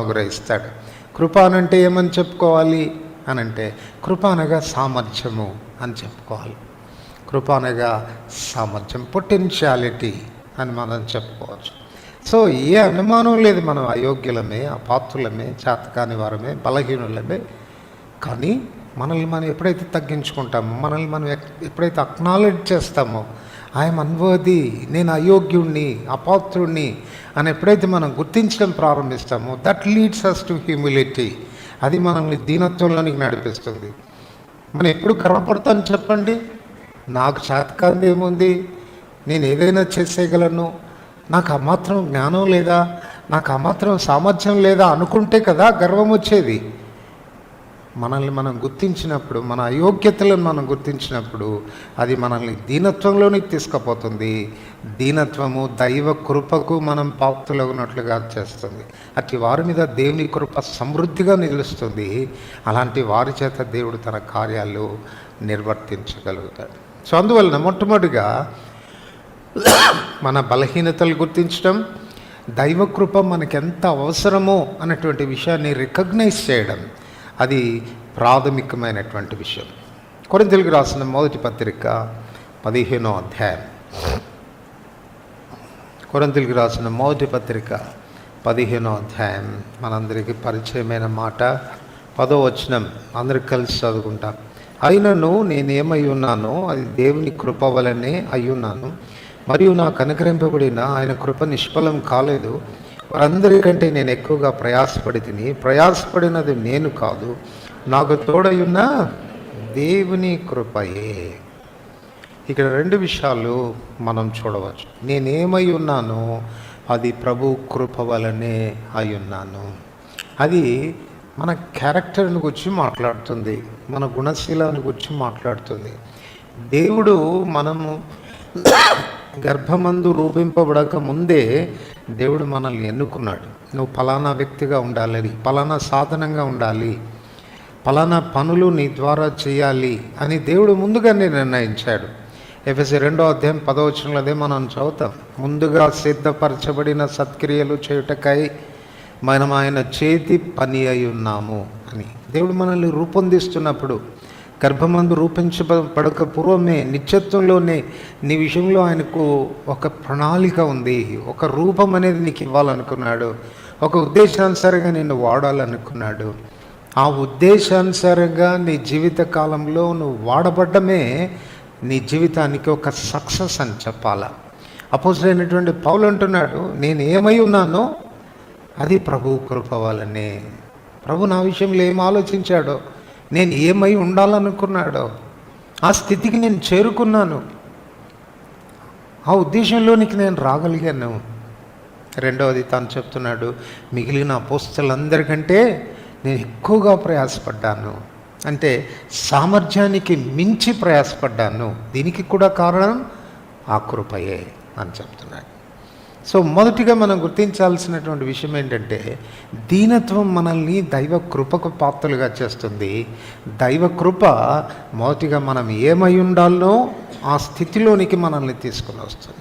అనుగ్రహిస్తాడు. కృప అనంటే ఏమని చెప్పుకోవాలి? అని అంటే కృప అనగా సామర్థ్యము అని చెప్పుకోవాలి. కృప అనగా సామర్థ్యం పొటెన్షియాలిటీ అని మనం చెప్పుకోవచ్చు. సో ఏ అనుమానం లేదు మనం అయోగ్యులమే అపాత్రులమే చేతకాని వారమే బలహీనులమే. కానీ మనల్ని మనం ఎప్పుడైతే తగ్గించుకుంటామో మనల్ని మనం ఎక్- ఎప్పుడైతే అక్నాలెడ్జ్ చేస్తామో ఐఎమ్ అన్వర్ది నేను అయోగ్యుణ్ణి అపాత్రుణ్ణి అని ఎప్పుడైతే మనం గుర్తించడం ప్రారంభిస్తామో that leads us to humility అది మనల్ని దీనత్వంలోనికి నడిపిస్తుంది. మనం ఎప్పుడు గర్వపడతాను చెప్పండి? నాకు చేతకాంది ఏముంది? నేను ఏదైనా చేసేయగలను? నాకు ఆ మాత్రం జ్ఞానం లేదా? నాకు ఆ మాత్రం సామర్థ్యం లేదా? అనుకుంటే కదా గర్వం వచ్చేది. మనల్ని మనం గుర్తించినప్పుడు మన అయోగ్యతలను మనం గుర్తించినప్పుడు అది మనల్ని దీనత్వంలోనికి తీసుకుపోతుంది. దీనత్వము దైవ కృపకు మనం పాక్తులగినట్లుగా చేస్తుంది. అట్టి వారి మీద దేవుని కృప సమృద్ధిగా నిలుస్తుంది. అలాంటి వారి చేత దేవుడు తన కార్యాలు నిర్వర్తించగలుగుతాడు. సో అందువలన మొట్టమొదటిగా మన బలహీనతలు గుర్తించడం దైవకృప మనకెంత ఎంత అవసరమో అన్నటువంటి విషయాన్ని రికగ్నైజ్ చేయడం అది ప్రాథమికమైనటువంటి విషయం. కొరింతలకు రాసిన మొదటి పత్రిక పదిహేనో అధ్యాయం. కొరింతలకు రాసిన మొదటి పత్రిక పదిహేనో అధ్యాయం. మనందరికీ పరిచయమైన మాట పదో వచనం. అందరికి కలిసి చదువుకుంటాం. అయినను నేనేమై ఉన్నానో అది దేవుని కృప వలనే అయ్యున్నాను మరియు నాకు అనుగ్రహింపబడిన ఆయన కృప నిష్ఫలం కాలేదు. వారందరికంటే నేను ఎక్కువగా ప్రయాసపడి తిని ప్రయాసపడినది నేను కాదు నాకు తోడయున్న దేవుని కృపయే. ఇక్కడ రెండు విషయాలు మనం చూడవచ్చు. నేనేమై ఉన్నానో అది ప్రభు కృప వలనే అయి ఉన్నాను. అది మన క్యారెక్టర్ని గురించి మాట్లాడుతుంది మన గుణశీలాన్ని గురించి మాట్లాడుతుంది. దేవుడు మనము గర్భమందు రూపింపబడక ముందే దేవుడు మనల్ని ఎన్నుకున్నాడు. నువ్వు ఫలానా వ్యక్తిగా ఉండాలి ఫలానా సాధనంగా ఉండాలి ఫలానా పనులు నీ ద్వారా చేయాలి అని దేవుడు ముందుగానే నిర్ణయించాడు. ఎఫ్ఎస్సి రెండో అధ్యాయం పదవచనంలో అదే మనం చదువుతాం. ముందుగా సిద్ధపరచబడిన సత్క్రియలు చేయుటకై మనం ఆయన చేతి పని అయి ఉన్నాము అని. దేవుడు మనల్ని రూపొందిస్తున్నప్పుడు గర్భమందు రూపించబడక పూర్వమే నిత్యత్వంలోనే నీ విషయంలో ఆయనకు ఒక ప్రణాళిక ఉంది. ఒక రూపం అనేది నీకు ఇవ్వాలనుకున్నాడు. ఒక ఉద్దేశానుసారంగా నిన్ను వాడాలనుకున్నాడు. ఆ ఉద్దేశానుసారంగా నీ జీవిత కాలంలో నువ్వు వాడబడ్డమే నీ జీవితానికి ఒక సక్సెస్ అని చెప్పాలా. అపోజరైనటువంటి పౌలు అంటున్నాడు నేను ఏమై ఉన్నానో అది ప్రభు కృప వలనే ప్రభు నా విషయంలో ఏం ఆలోచించాడో? నేను ఏమై ఉండాలనుకున్నాడో ఆ స్థితికి నేను చేరుకున్నాను. ఆ ఉద్దేశంలోనికి నేను రాగలిగాను. రెండవది తాను చెప్తున్నాడు మిగిలిన పోస్తులందరికంటే నేను ఎక్కువగా ప్రయాసపడ్డాను. అంటే సామర్థ్యానికి మించి ప్రయాసపడ్డాను. దీనికి కూడా కారణం ఆ కృపయే అని చెప్తున్నాడు. సో మొదటిగా మనం గుర్తించాల్సినటువంటి విషయం ఏంటంటే దీనత్వం మనల్ని దైవ కృపకు పాత్రలుగా చేస్తుంది. దైవ కృప మొదటిగా మనం ఏమై ఉండాలో ఆ స్థితిలోనికి మనల్ని తీసుకుని వస్తుంది.